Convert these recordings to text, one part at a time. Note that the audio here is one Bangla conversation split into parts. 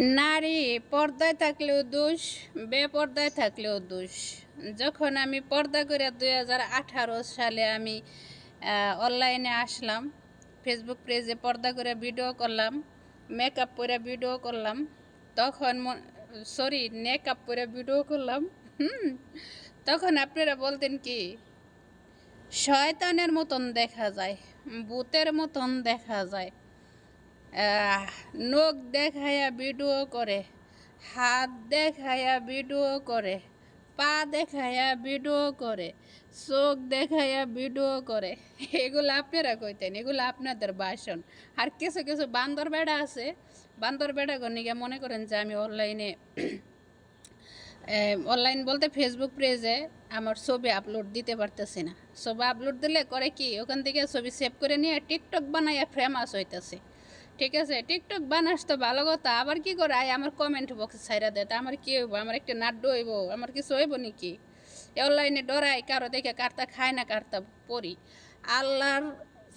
নারী পর্দায় থাকলেও দোষ, বেপর্দায় থাকলেও দোষ। যখন আমি পর্দা করে দুই হাজার আঠারো সালে আমি অনলাইনে আসলাম ফেসবুক পেজে পর্দা করে ভিডিও করলাম মেকআপ করে ভিডিও করলাম, তখন সরি মেকআপ করে ভিডিও করলাম তখন আপনারা বলতেন কি, শয়তানের মতন দেখা যায়, ভূতের মতন দেখা যায়। নখ দেখায়া ভিডিও করে, হাত দেখায়া ভিডিও করে, পা দেখায়া ভিডিও করে, চোখ দেখায়া ভিডিও করে। এগুলো আপনারা কইতেন, এগুলো আপনাদের বাসন। আর কিছু কিছু বান্দর বেড়া আছে, বান্দর বেড়া গনিকে মনে করেন যে আমি অনলাইনে অনলাইন বলতে ফেসবুক পেজে আমার ছবি আপলোড দিতে পারতেছি না। ছবি আপলোড দিলে করে কি, ওখান থেকে ছবি সেভ করে নিয়ে টিকটক বানাইয়া ফেমাস হইতেছে। ঠিক আছে টিকটক বানাস তো ভালো কথা, আবার কি করে? আমার কমেন্ট বক্সে ছাইরা দেয় আমার কি হইব? আমার একটা নাড্য হইব, আমার কিছু হইব নাকি? অনলাইনে ডরাই, কারও দেখে কার্তা খায় না কার্তা পড়ি আল্লাহর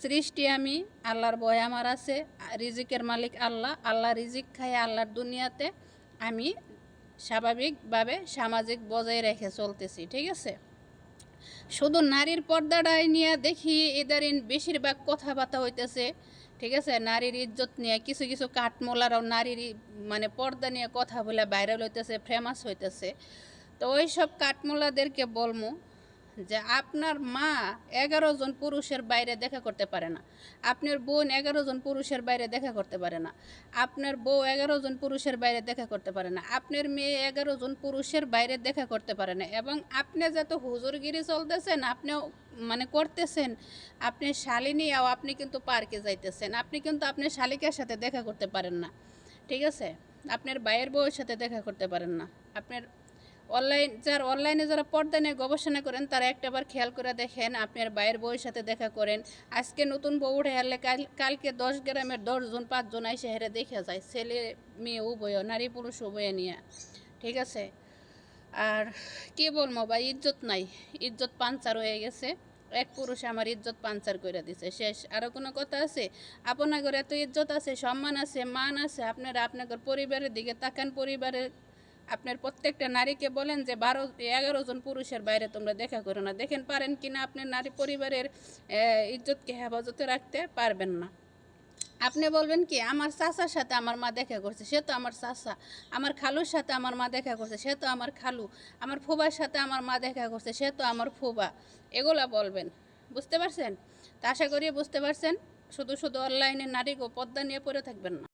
সৃষ্টি আমি, আল্লাহর বয় আমার আছে, রিজিকের মালিক আল্লাহ আল্লাহ রিজিক খায় আল্লাহর দুনিয়াতে, আমি স্বাভাবিকভাবে সামাজিক বজায় রেখে চলতেছি, ঠিক আছে? শুধু নারীর পর্দাটাই নিয়ে দেখি, এদারিন বেশিরভাগ কথাবার্তা হইতেছে ঠিক আছে? নারীর ইজ্জত নিয়ে কিছু কিছু কাঠমোলারাও নারীর মানে পর্দা নিয়ে কথা বলে ভাইরাল হইতেছে ফেমাস হইতেছে। তো ওই সব কাঠমোলাদেরকে বলব যে আপনার মা এগারো জন পুরুষের বাইরে দেখা করতে পারে না। আপনার বোন এগারো জন পুরুষের বাইরে দেখা করতে পারে না। আপনার বউ এগারো জন পুরুষের বাইরে দেখা করতে পারে না। আপনার মেয়ে এগারো জন পুরুষের বাইরে দেখা করতে পারে না। এবং আপনি যত হুজুরগিরি চলতেছেন, আপনিও মানে করতেছেন, আপনি শালিনী আও আপনি কিন্তু পার্কে যাইতেছেন। আপনি কিন্তু আপনার শালিকার সাথে দেখা করতে পারেন না। ঠিক আছে? আপনার বাইয়ের বউয়ের সাথে দেখা করতে পারেন না। আপনার অনলাইন, যার অনলাইনে যারা পর্দা নিয়ে গবেষণা করেন, তারা একটাবার খেয়াল করে দেখেন আপনার বাইরের বউয়ের সাথে দেখা করেন। আজকে নতুন বউ উঠে হারলে কাল, কালকে দশ গ্রামের দশজন পাঁচজন আইসে হেরে দেখে যায়, ছেলে, মেয়ে উভয় নারী পুরুষ উভয় নিয়ে। ঠিক আছে? আর কি বলব ভাই, ইজ্জত নাই, ইজ্জত পাঞ্চার হয়ে গেছে। এক পুরুষ আমার ইজ্জত পাঞ্চার করে দিছে, শেষ। আরও কোনো কথা আছে? আপনাদের এত ইজ্জত আছে, সম্মান আছে, মান আছে, আপনারা আপনাদের পরিবারের দিকে তাকান, পরিবারের আপনার প্রত্যেকটা নারীকে বলেন যে বারো, এগারো জন পুরুষের বাইরে তোমরা দেখা করো না। দেখেন, পারেন কি না আপনার নারী পরিবারের ইজ্জতকে হেফাজতে রাখতে পারবেন না। আপনি বলবেন কি, আমার চাচার সাথে আমার মা দেখা করছে, সে তো আমার চাচা। আমার খালুর সাথে আমার মা দেখা করছে, সে তো আমার খালু। আমার ফুবার সাথে আমার মা দেখা করছে, সে তো আমার ফুবা এগুলা বলবেন। বুঝতে পারছেন? তা আশা করি বুঝতে পারছেন। শুধু শুধু অনলাইনে নারী গো পদ্মা নিয়ে পড়ে থাকবেন না।